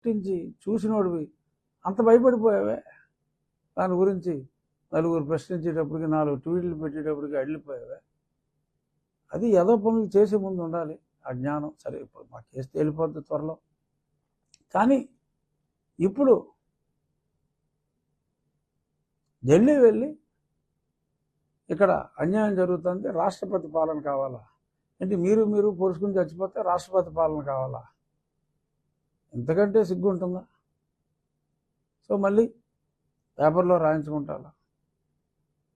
పుట్టించి చూసినోడివి. అంత భయపడిపోయావే? దాని గురించి నలుగురు ప్రశ్నించేటప్పటికి నాలుగు ట్వీట్లు పెట్టేటప్పటికి అడిలిపోయావే అది ఏదో పనులు చేసే ముందు ఉండాలి. ఆ జ్ఞానం సరే ఇప్పుడు మా కేసు తేలిపోద్ది త్వరలో. కానీ ఇప్పుడు ఢిల్లీ వెళ్ళి ఇక్కడ అన్యాయం జరుగుతుంది. రాష్ట్రపతి పాలన కావాలా? అంటే మీరు మీరు పొడుచుకుని చచ్చిపోతే రాష్ట్రపతి పాలన కావాలా? ఎంతకంటే సిగ్గు ఉంటుందా సో మళ్ళీ పేపర్లో రాయించుకుంటారా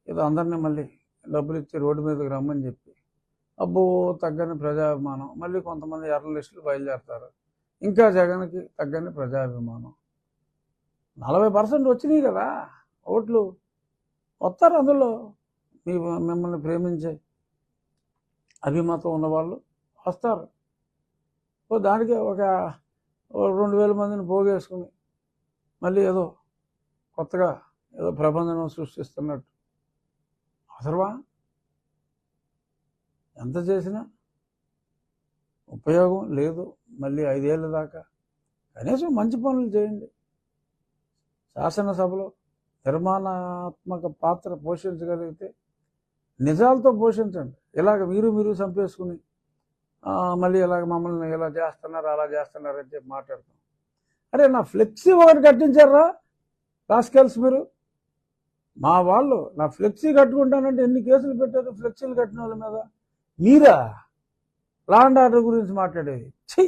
ఏదో అందరినీ మళ్ళీ డబ్బులు ఇచ్చి రోడ్డు మీదకి రమ్మని చెప్పి అబ్బో తగ్గని ప్రజాభిమానం మళ్ళీ కొంతమంది జర్నలిస్టులు బయలుదేరతారు. ఇంకా జగన్కి తగ్గని ప్రజాభిమానం. నలభై పర్సెంట్ వచ్చినాయి కదా ఓట్లు. వస్తారు అందులో. మీ మిమ్మల్ని ప్రేమించే అభిమతం ఉన్నవాళ్ళు వస్తారు. దానికి ఒక రెండు వేల మందిని పోగేసుకుని మళ్ళీ ఏదో కొత్తగా ఏదో ప్రబంధనం సృష్టిస్తున్నట్టు. అవసరమా ఎంత చేసినా ఉపయోగం లేదు. మళ్ళీ ఐదేళ్ళ దాకా కనీసం మంచి పనులు చేయండి. శాసనసభలో నిర్మాణాత్మక పాత్ర పోషించగలిగితే నిజాలతో పోషించండి. ఇలాగ మీరు మీరు చంపేసుకుని మళ్ళీ ఇలాగ మమ్మల్ని ఇలా చేస్తున్నారు అలా చేస్తున్నారు అని చెప్పి మాట్లాడతాం. అరే నా ఫ్లెక్సీ ఒకటి కట్టించారా? రాస్కెల్స్ మీరు? మా వాళ్ళు నా ఫ్లెక్సీ కట్టుకుంటానంటే ఎన్ని కేసులు పెట్టారు ఫ్లెక్సీలు కట్టిన వాళ్ళ మీద? మీరా? లా అండ్ ఆర్డర్ గురించి మాట్లాడేది. ఛీ!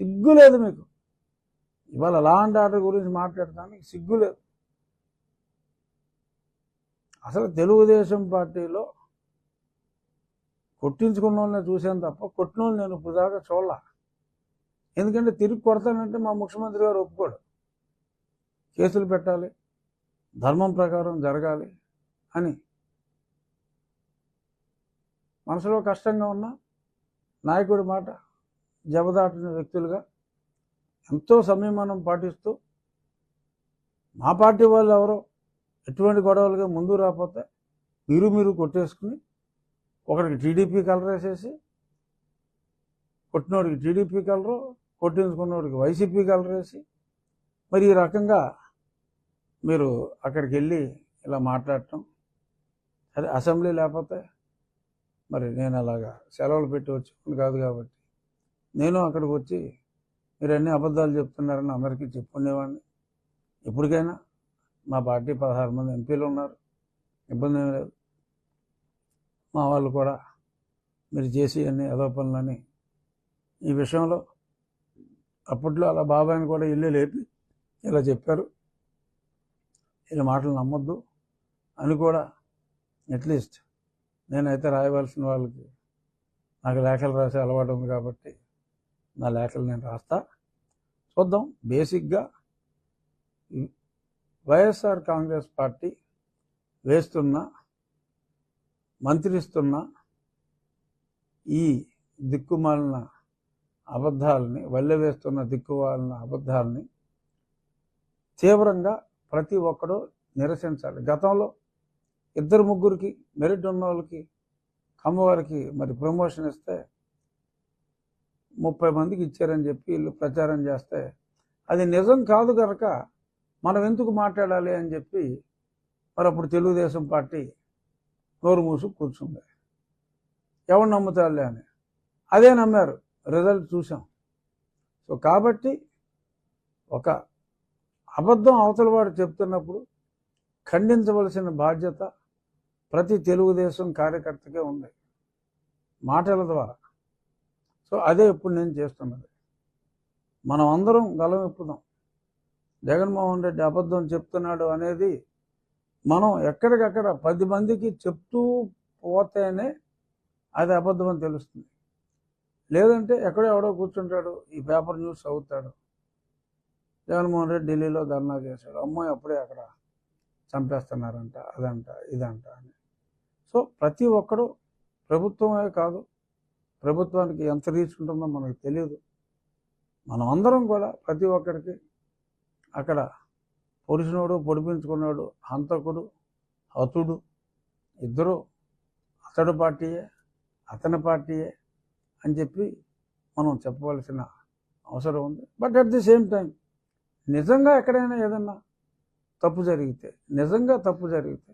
సిగ్గు లేదు మీకు. ఇవాళ లా అండ్ ఆర్డర్ గురించి మాట్లాడటానికి సిగ్గు లేదు. అసలు తెలుగుదేశం పార్టీలో కొట్టించుకున్న వాళ్ళని చూశాను తప్ప కొట్టిన వాళ్ళు నేను ఇప్పుడు దాకా చూడలా. ఎందుకంటే తిరిగి కొడతానంటే మా ముఖ్యమంత్రి గారు ఒప్పుకోడు. కేసులు పెట్టాలి ధర్మం ప్రకారం జరగాలి అని. మనసులో కష్టంగా ఉన్న నాయకుడి మాట జబదాటిన వ్యక్తులుగా ఎంతో సంయమనం పాటిస్తూ మా పార్టీ వాళ్ళు ఎవరో ఎటువంటి గొడవలుగా ముందు రాకపోతే మీరు మీరు కొట్టేసుకుని ఒకరికి టీడీపీ కలర్ వేసేసి కొట్టినోడికి టీడీపీ కలరు కొట్టించుకున్నోడికి వైసీపీ కలర్ వేసి మరి ఈ రకంగా మీరు అక్కడికి వెళ్ళి ఇలా మాట్లాడటం అదే అసెంబ్లీ లేకపోతే మరి నేను అలాగా సెలవులు పెట్టి వచ్చి కాదు కాబట్టి నేను అక్కడికి వచ్చి మీరు అన్ని అబద్ధాలు చెప్తున్నారని అందరికీ చెప్పుకునేవాడిని. ఇప్పటికైనా మా పార్టీ పదహారు మంది ఎంపీలు ఉన్నారు. ఇబ్బంది ఏం లేదు. మా వాళ్ళు కూడా మీరు చేసి అన్ని అదో పనులని. ఈ విషయంలో అప్పట్లో అలా బాబాయిని కూడా ఇల్లు లేపి ఇలా చెప్పారు. వీళ్ళ మాటలు నమ్మొద్దు అని కూడా అట్లీస్ట్ నేనైతే రాయవలసిన వాళ్ళకి నాకు లేఖలు రాసే అలవాటు ఉంది కాబట్టి నా లేఖలు నేను రాస్తా. చూద్దాం బేసిక్గా వైఎస్ఆర్ కాంగ్రెస్ పార్టీ వేస్తున్న మంత్రిస్తున్న ఈ దిక్కుమాలిన అబద్ధాలని వల్లవేస్తున్న దిక్కుమాలిన అబద్ధాలని తీవ్రంగా ప్రతి ఒక్కరూ నిరసించాలి. గతంలో ఇద్దరు ముగ్గురికి మెరిట్ ఉన్న వాళ్ళకి కమ్మవారికి మరి ప్రమోషన్ ఇస్తే ముప్పై మందికి ఇచ్చారని చెప్పి వీళ్ళు ప్రచారం చేస్తే అది నిజం కాదు కనుక మనం ఎందుకు మాట్లాడాలి అని చెప్పి మరి అప్పుడు తెలుగుదేశం పార్టీ నోరు మూసు కూర్చుంది ఎవరు నమ్ముతారులే అని. అదే నమ్మారు. రిజల్ట్ చూసాం సో కాబట్టి ఒక అబద్ధం అవతల వాడు చెప్తున్నప్పుడు ఖండించవలసిన బాధ్యత ప్రతి తెలుగుదేశం కార్యకర్తకే ఉంది. మాటల ద్వారా. సో అదే ఇప్పుడు నేను చేస్తున్నది. మనం అందరం గలం ఇప్పుదాం. జగన్మోహన్ రెడ్డి అబద్ధం చెప్తున్నాడు అనేది మనం ఎక్కడికక్కడ పది మందికి చెప్తూ పోతేనే అది అబద్ధం అని తెలుస్తుంది. లేదంటే ఎక్కడో ఎవడో కూర్చుంటాడు ఈ పేపర్ న్యూస్ చదువుతాడు. జగన్మోహన్ రెడ్డి ఢిల్లీలో ధర్నా చేశాడు. అమ్మాయి అప్పుడే అక్కడ చంపేస్తున్నారంట అదంట ఇదంట అని. సో ప్రతి ఒక్కడు ప్రభుత్వమే కాదు ప్రభుత్వానికి ఎంత రీచ్ ఉంటుందో మనకు తెలియదు మనం అందరం కూడా ప్రతి ఒక్కరికి అక్కడ పొడిచినోడు పొడిపించుకున్నాడు హంతకుడు హతుడు ఇద్దరు అతడు పార్టీయే అతని పార్టీయే అని చెప్పి మనం చెప్పవలసిన అవసరం ఉంది. But at the same time నిజంగా ఎక్కడైనా ఏదన్నా తప్పు జరిగితే నిజంగా తప్పు జరిగితే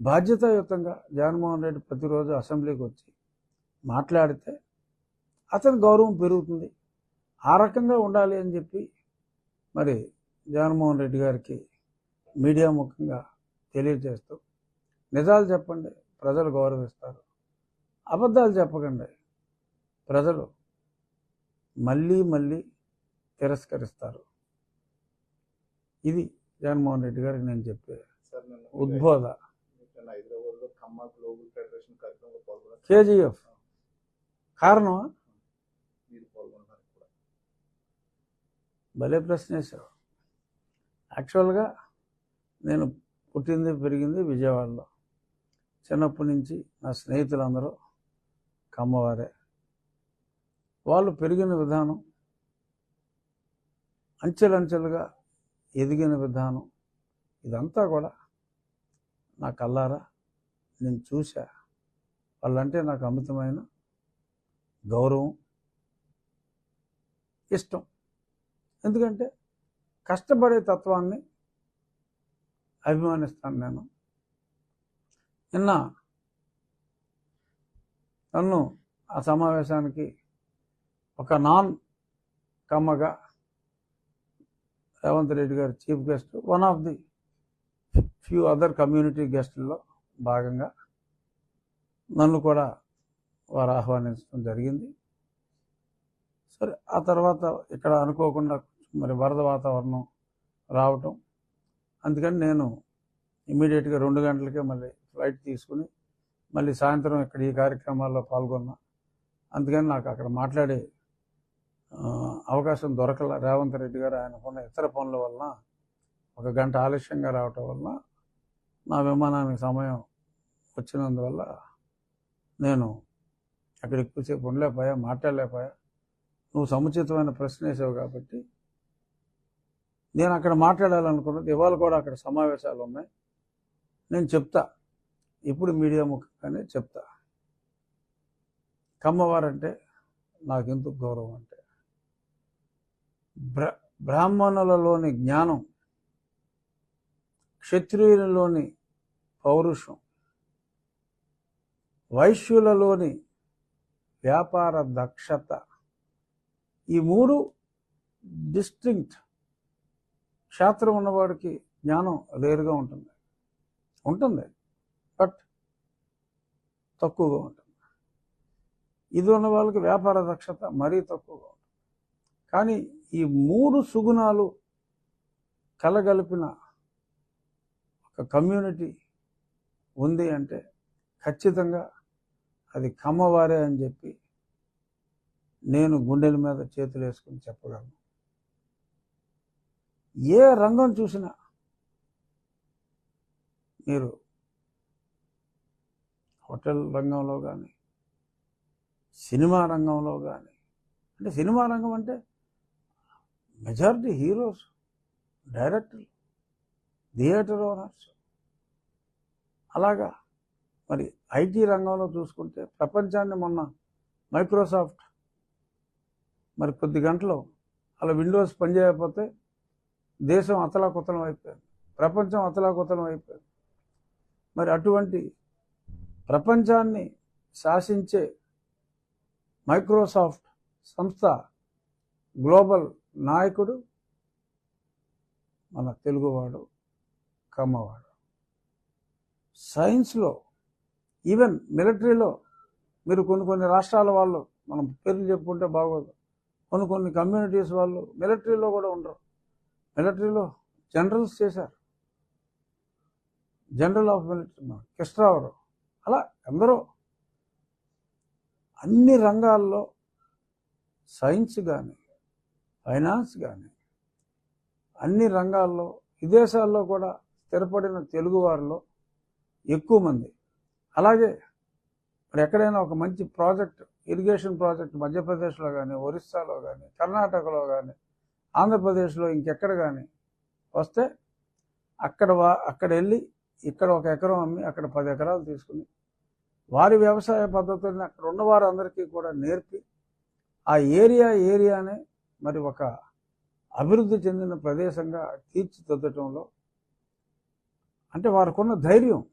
బాధ్యతాయుతంగా జగన్మోహన్ రెడ్డి ప్రతిరోజు అసెంబ్లీకి వచ్చి మాట్లాడితే అతని గౌరవం పెరుగుతుంది. ఆ రకంగా ఉండాలి అని చెప్పి మరి జగన్మోహన్ రెడ్డి గారికి మీడియా ముఖంగా తెలియజేస్తూ నిజాలు చెప్పండి ప్రజలు గౌరవిస్తారు. అబద్ధాలు చెప్పకండి. ప్రజలు మళ్ళీ మళ్ళీ తిరస్కరిస్తారు. ఇది జగన్మోహన్ రెడ్డి గారికి నేను చెప్పే ఉద్బోధ. కేజీఎఫ్. కారణం మీరు పాల్గొన్నారు కూడా. భలే ప్రశ్న వేశావు యాక్చువల్గా నేను పుట్టింది పెరిగింది విజయవాడలో. చిన్నప్పటి నుంచి నా స్నేహితులందరూ కమ్మవారే. వాళ్ళు పెరిగిన విధానం అంచెలంచెలుగా ఎదిగిన విధానం ఇదంతా కూడా నా కల్లారా నేను చూశా. వాళ్ళంటే నాకు అమితమైన గౌరవం ఇష్టం. ఎందుకంటే కష్టపడే తత్వాన్ని అభిమానిస్తాను నేను. నిన్న నన్ను ఆ సమావేశానికి ఒక నాన్ కమ్మగా Revanth Reddy garu chief guest one of the few other community గెస్టుల్లో భాగంగా నన్ను కూడా వారు ఆహ్వానించడం జరిగింది. సరే ఆ తర్వాత ఇక్కడ అనుకోకుండా మరి వరద వాతావరణం రావటం. అందుకని నేను ఇమీడియట్గా రెండు గంటలకే మళ్ళీ ఫ్లైట్ తీసుకుని మళ్ళీ సాయంత్రం ఇక్కడ ఈ కార్యక్రమాల్లో పాల్గొన్నా. అందుకని నాకు అక్కడ మాట్లాడే అవకాశం దొరకల. రేవంత్ రెడ్డి గారు ఆయనకున్న ఇతర పనుల వలన ఒక గంట ఆలస్యంగా రావటం వలన నా విమానానికి సమయం వచ్చినందువల్ల నేను అక్కడ ఎక్కువసేపు ఉండలేకపోయా మాట్లాడలేకపోయా. నువ్వు సముచితమైన ప్రశ్న వేసావు కాబట్టి నేను అక్కడ మాట్లాడాలనుకున్నది ఇవాళ కూడా అక్కడ సమావేశాలు ఉన్నాయి. నేను చెప్తా. ఇప్పుడు మీడియా ముఖంగానే చెప్తా. కమ్మవారంటే నాకెందుకు గౌరవం అంటే? బ్ర బ్రాహ్మణులలోని జ్ఞానం క్షత్రియులలోని పౌరుషం వైశ్యులలోని వ్యాపార దక్షత ఈ మూడు డిస్టింక్ట్ క్షేత్రం ఉన్నవాడికి జ్ఞానం లేరుగా ఉంటుంది. ఉంటుంది. బట్ తక్కువగా ఉంటుంది. ఇది ఉన్న వాళ్ళకి వ్యాపార దక్షత మరీ తక్కువగా ఉంటుంది. కానీ ఈ మూడు సుగుణాలు కలగలిపిన ఒక కమ్యూనిటీ ఉంది అంటే ఖచ్చితంగా అది కమ్మవారే అని చెప్పి నేను గుండెల మీద చేతులు వేసుకుని చెప్పగలను. ఏ రంగం చూసినా మీరు హోటల్ రంగంలో కానీ సినిమా రంగంలో కానీ అంటే సినిమా రంగం అంటే మెజారిటీ హీరోస్ డైరెక్టర్లు థియేటర్ ఓనర్స్. అలాగా మరి ఐటీ రంగంలో చూసుకుంటే ప్రపంచాన్ని మొన్న మైక్రోసాఫ్ట్ మరి కొద్ది గంటలు అలా విండోస్ పనిచేయకపోతే దేశం అతలాకుతలం అయిపోయింది. ప్రపంచం అతలాకుతలం అయిపోయింది. మరి అటువంటి ప్రపంచాన్ని శాసించే మైక్రోసాఫ్ట్ సంస్థ గ్లోబల్ నాయకుడు మన తెలుగువాడు కమ్మవాడు. సైన్స్లో ఈవెన్ మిలిటరీలో మీరు కొన్ని కొన్ని రాష్ట్రాల వాళ్ళు మనం పేర్లు చెప్పుకుంటే బాగోదు. కొన్ని కొన్ని కమ్యూనిటీస్ వాళ్ళు మిలిటరీలో కూడా ఉండరు. మిలిటరీలో జనరల్స్ చేశారు. జనరల్ ఆఫ్ మిలిటరీ మన కృష్ణరావు అలా ఎందరో అన్ని రంగాల్లో సైన్స్ కానీ ఫైనాన్స్ కానీ అన్ని రంగాల్లో విదేశాల్లో కూడా స్థిరపడిన తెలుగు వారిలో ఎక్కువ మంది. అలాగే మరి ఎక్కడైనా ఒక మంచి ప్రాజెక్ట్ ఇరిగేషన్ ప్రాజెక్ట్ మధ్యప్రదేశ్లో కానీ ఒరిస్సాలో కానీ కర్ణాటకలో కానీ ఆంధ్రప్రదేశ్లో ఇంకెక్కడ కానీ వస్తే అక్కడ వా అక్కడ వెళ్ళి ఇక్కడ ఒక ఎకరం అమ్మి అక్కడ పది ఎకరాలు తీసుకుని వారి వ్యవసాయ పద్ధతుల్ని అక్కడ ఉన్న వారందరికీ కూడా నేర్పి ఆ ఏరియా ఏరియానే మరి ఒక అభివృద్ధి చెందిన ప్రదేశంగా తీర్చిదిద్దటంలో అంటే వారికున్న ధైర్యం.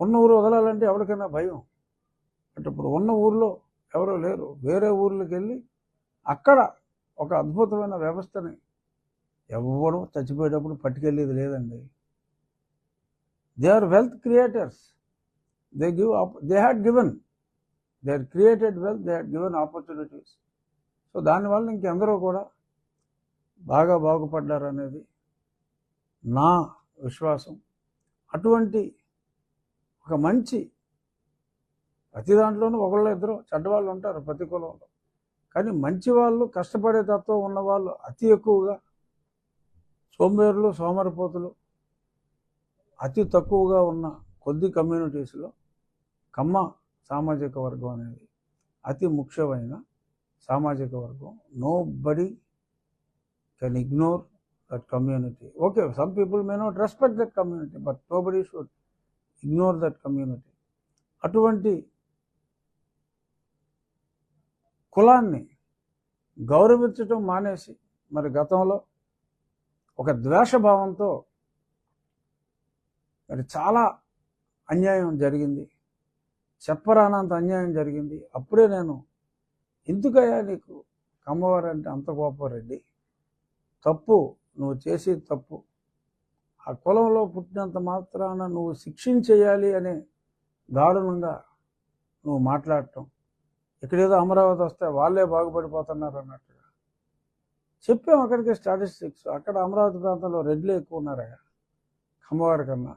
ఉన్న ఊరు వదలాలంటే ఎవరికైనా భయం. అంటే ఇప్పుడు ఉన్న ఊర్లో ఎవరో లేరు. వేరే ఊర్లోకి వెళ్ళి అక్కడ ఒక అద్భుతమైన వ్యవస్థని ఎవరు చచ్చిపోయేటప్పుడు పట్టుకెళ్ళేది లేదండి. They are wealth creators they give they had given they are created wealth they had given opportunities so దానివల్ల ఇంకెందరో కూడా బాగా బాగుపడ్డారు అనేది నా విశ్వాసం. అటువంటి ఒక మంచి ప్రతి దాంట్లోనూ ఒకళ్ళు ఇద్దరు చెడ్డవాళ్ళు ఉంటారు ప్రతి కులంలో. కానీ మంచి వాళ్ళు కష్టపడే తత్వం ఉన్నవాళ్ళు అతి ఎక్కువగా సోమేరులు సోమరపోతులు అతి తక్కువగా ఉన్న కొద్ది కమ్యూనిటీస్లో కమ్మ సామాజిక వర్గం అనేది అతి ముఖ్యమైన సామాజిక వర్గం. Nobody can ignore that community okay some people may not respect that community but nobody should ignore that community అటువంటి కులాన్ని గౌరవించటం మానేసి మరి గతంలో ఒక ద్వేషభావంతో మరి చాలా అన్యాయం జరిగింది. చెప్పరానంత అన్యాయం జరిగింది. అప్పుడే నేను ఎందుకయ్యా నీకు కమ్మవారు అంటే అంత కోపరెడ్డి తప్పు నువ్వు చేసే తప్పు. ఆ కులంలో పుట్టినంత మాత్రాన నువ్వు శిక్షించేయాలి అనే దారుణంగా నువ్వు మాట్లాడటం ఇక్కడేదో అమరావతి వస్తే వాళ్ళే బాగుపడిపోతున్నారు అన్నట్టుగా. చెప్పాం అక్కడికి స్టాటిస్టిక్స్. అక్కడ అమరావతి ప్రాంతంలో రెడ్లు ఎక్కువ ఉన్నారయ్యా. కమ్మవారి కన్నా.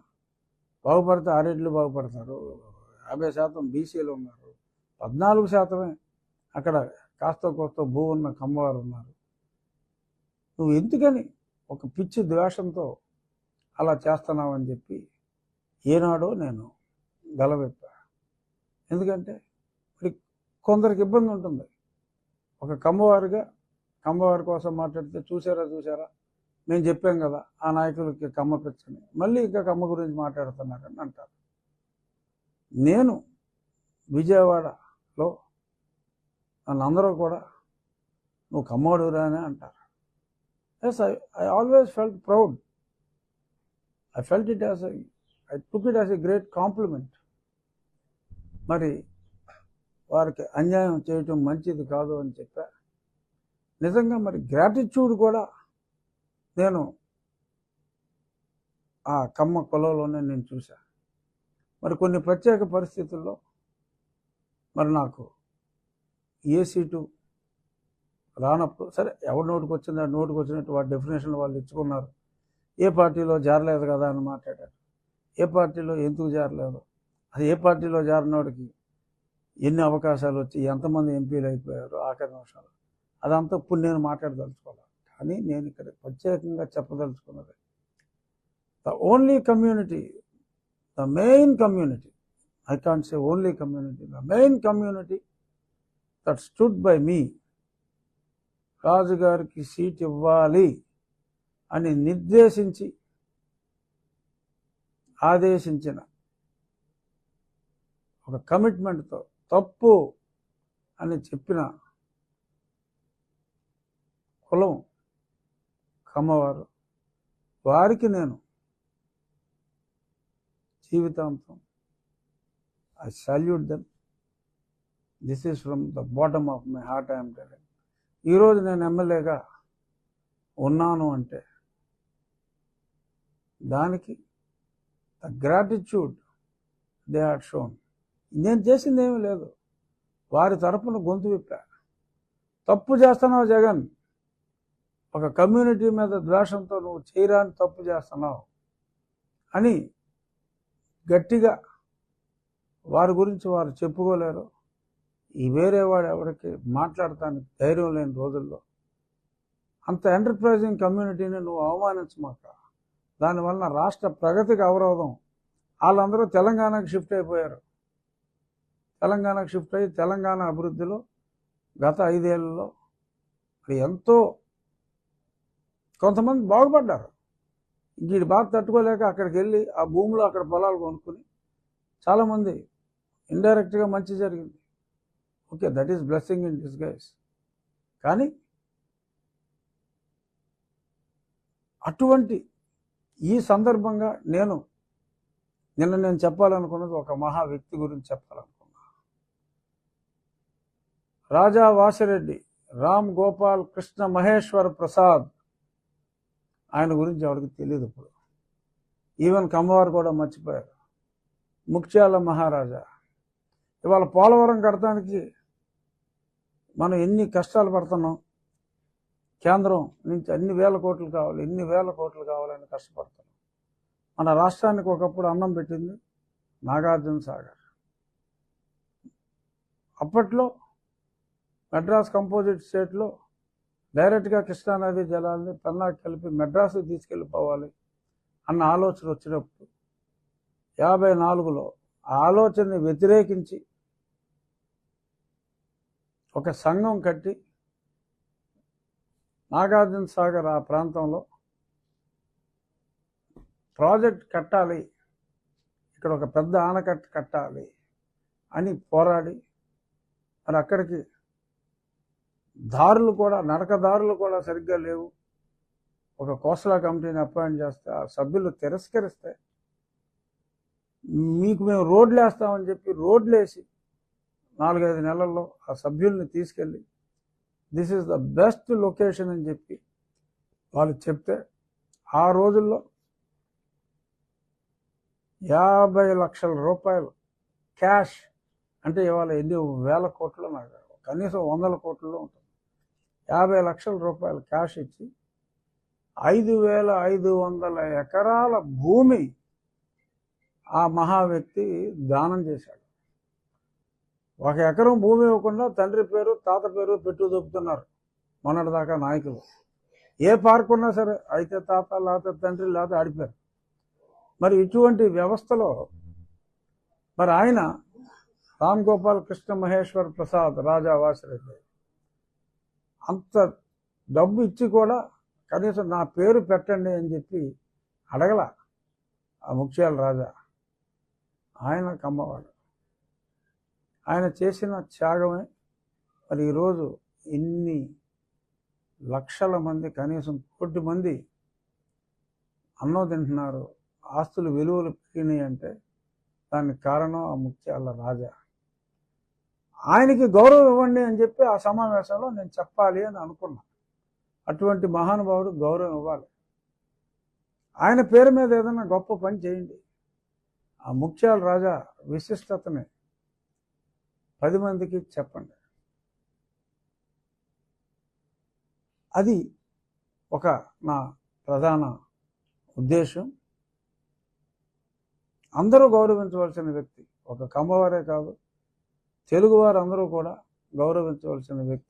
బాగుపడితే ఆ రెడ్లు బాగుపడతారు. యాభై శాతం బీసీలు ఉన్నారు. పద్నాలుగు శాతమే. అక్కడ కాస్త కోస్త భూ ఉన్న కమ్మవారు ఉన్నారు. నువ్వు ఎందుకని ఒక పిచ్చి ద్వేషంతో అలా చేస్తున్నావని చెప్పి ఏనాడో నేను గలవెప్పా ఎందుకంటే కొందరికి ఇబ్బంది ఉంటుంది. ఒక కమ్మవారిగా కమ్మవారి కోసం మాట్లాడితే చూసారా చూసారా? నేను చెప్పాం కదా ఆ నాయకులకి కమ్మ పిచ్చని మళ్ళీ ఇంకా కమ్మ గురించి మాట్లాడుతున్నారని అంటారు. నేను విజయవాడలో నన్ను అందరూ కూడా నువ్వు కమ్మోడురా అని అంటారు. Yes I I always felt proud I felt it as I took it as a great compliment మరి వారికి అన్యాయం చేయటం మంచిది కాదు అని చెప్పా. నిజంగా మరి గ్రాటిట్యూడ్ కూడా నేను ఆ కమ్మ కులంలోనే నేను చూశా. మరి కొన్ని ప్రత్యేక పరిస్థితుల్లో మరి నాకు ఏ సీటు రానప్పుడు సరే ఎవరి నోటికి వచ్చిందో ఆ నోటికి వచ్చినట్టు వాటి డెఫినేషన్ వాళ్ళు ఇచ్చుకున్నారు. ఏ పార్టీలో జారలేదు కదా అని మాట్లాడారు. ఏ పార్టీలో ఎందుకు జారలేదు? అది ఏ పార్టీలో జారినోడికి ఎన్ని అవకాశాలు వచ్చి ఎంతమంది ఎంపీలు అయిపోయారు ఆఖరి నిమిషాలు. అదంతా ఇప్పుడు నేను మాట్లాడదలుచుకోవాలి. కానీ నేను ఇక్కడ ప్రత్యేకంగా చెప్పదలుచుకున్నది the only community the main community I can't say only community the main community that stood by me రాజుగారికి సీట్ ఇవ్వాలి అని నిర్దేశించి ఆదేశించిన ఒక కమిట్మెంట్తో తప్పు అని చెప్పిన కులం కమ్మవారు. వారికి నేను జీవితాంతం I salute them. This is from the bottom of my heart I'm telling. ఈరోజు నేను ఎమ్మెల్యేగా ఉన్నాను అంటే దానికి the gratitude they had shown. నేను చేసింది ఏమీ లేదు. వారి తరపున గొంతు విప్పా. తప్పు చేస్తున్నావు జగన్. ఒక కమ్యూనిటీ మీద ద్వేషంతో నువ్వు చేయరాని తప్పు చేస్తున్నావు అని గట్టిగా వారి గురించి వారు చెప్పుకోలేరు. ఈ వేరే వాడు ఎవరికి మాట్లాడటానికి ధైర్యం లేని రోజుల్లో అంత ఎంటర్ప్రైజింగ్ కమ్యూనిటీని నువ్వు అవమానించమాక. దానివల్ల రాష్ట్ర ప్రగతికి అవరోధం. వాళ్ళందరూ తెలంగాణకు షిఫ్ట్ అయిపోయారు. తెలంగాణకు షిఫ్ట్ అయ్యి తెలంగాణ అభివృద్ధిలో గత ఐదేళ్ళలో మరి ఎంతో కొంతమంది బాగుపడ్డారు. వీడి బాధ తట్టుకోలేక అక్కడికి వెళ్ళి ఆ భూమిలో అక్కడ పొలాలు కొనుక్కుని చాలామంది ఇండైరెక్ట్గా మంచి జరిగింది. Okay that is blessing in disguise కానీ అటువంటి ఈ సందర్భంగా నేను నిన్న నేను చెప్పాలనుకున్నది ఒక మహా వ్యక్తి గురించి చెప్పాలనుకున్నా రాజా వాసిరెడ్డి రామ్ గోపాల్ కృష్ణ మహేశ్వర ప్రసాద్. ఆయన గురించి ఎవరికి తెలియదు ఇప్పుడు. ఈవెన్ కమ్మవారు కూడా మర్చిపోయారు. ముఖ్యాల మహారాజా. ఇవాళ పోలవరం కడటానికి మనం ఎన్ని కష్టాలు పడుతున్నాం? కేంద్రం నుంచి అన్ని వేల కోట్లు కావాలి ఎన్ని వేల కోట్లు కావాలని కష్టపడుతున్నాం. మన రాష్ట్రానికి ఒకప్పుడు అన్నం పెట్టింది నాగార్జున సాగర్ అప్పట్లో మెడ్రాస్ కంపోజిట్ స్టేట్లో డైరెక్ట్గా కృష్ణానది జలాల్ని పెన్నాకి కలిపి మెడ్రాస్కి తీసుకెళ్ళిపోవాలి అన్న ఆలోచన వచ్చినప్పుడు యాభై నాలుగులో ఆ ఆలోచనని వ్యతిరేకించి ఒక సంఘం కట్టి నాగార్జున సాగర్ ఆ ప్రాంతంలో ప్రాజెక్ట్ కట్టాలి ఇక్కడ ఒక పెద్ద ఆనకట్ట కట్టాలి అని పోరాడి మరి అక్కడికి దారులు కూడా నడక దారులు కూడా సరిగ్గా లేవు. ఒక కోసలా కమిటీని అపాయింట్ చేస్తే ఆ సభ్యులు తిరస్కరిస్తే మీకు మేము రోడ్లు వేస్తామని చెప్పి రోడ్లు వేసి నాలుగైదు నెలల్లో ఆ సభ్యుల్ని తీసుకెళ్ళి this is the best location అని చెప్పి వాళ్ళు చెప్తే ఆ రోజుల్లో యాభై లక్షల రూపాయలు క్యాష్ అంటే ఇవాళ ఎన్ని వేల కోట్లు నాకు కనీసం వందల కోట్లలో ఉంటుంది యాభై లక్షల రూపాయలు క్యాష్ ఇచ్చి ఐదు వేల ఐదు వందల ఎకరాల భూమి ఆ మహా వ్యక్తి దానం చేశాడు. ఒక ఎకరం భూమి ఇవ్వకుండా తండ్రి పేరు తాత పేరు పెట్టు దొప్పుతున్నారు మొన్నటిదాకా నాయకులు. ఏ పార్క్ ఉన్నా సరే అయితే తాత లేకపోతే తండ్రి లేకపోతే ఆడిపారు మరి ఇటువంటి వ్యవస్థలో మరి ఆయన రామ్ గోపాల్ కృష్ణ మహేశ్వర్ ప్రసాద్ రాజా వాసిరెడ్డి అంత డబ్బు ఇచ్చి కూడా కనీసం నా పేరు పెట్టండి అని చెప్పి అడగల ఆ ముఖ్యాల రాజా. ఆయన కమ్మవాడు. ఆయన చేసిన త్యాగమే మరి ఈరోజు ఇన్ని లక్షల మంది కనీసం కోటి మంది అన్నం తింటున్నారు ఆస్తులు విలువలు పెరిగినాయి అంటే దానికి కారణం ఆ ముత్యాల రాజా. ఆయనకి గౌరవం ఇవ్వండి అని చెప్పి ఆ సమావేశంలో నేను చెప్పాలి అని అనుకున్నా. అటువంటి మహానుభావుడు గౌరవం ఇవ్వాలి. ఆయన పేరు మీద ఏదైనా గొప్ప పని చేయండి. ఆ ముఖ్యాల రాజా విశిష్టతని పది మందికి చెప్పండి. అది ఒక నా ప్రధాన ఉద్దేశం. అందరూ గౌరవించవలసిన వ్యక్తి ఒక కమ్మవారే కాదు తెలుగువారు అందరూ కూడా గౌరవించవలసిన వ్యక్తి